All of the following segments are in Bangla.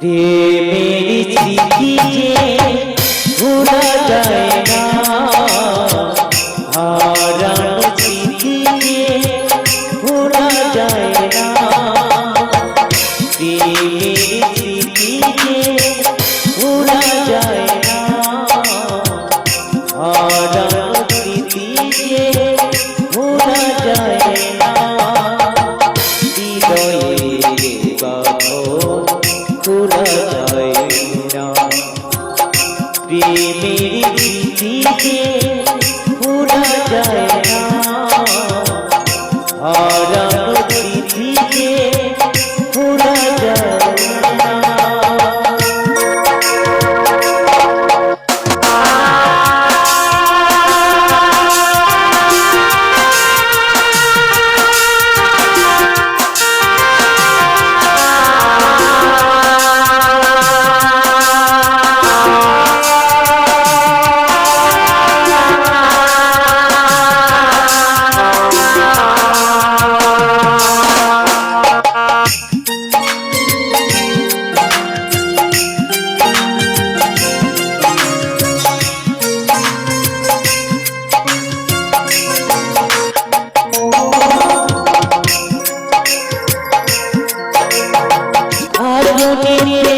প্রেমের স্মৃতি যে পুরা আগুনের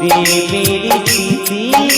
প্রেমের স্মৃতিকে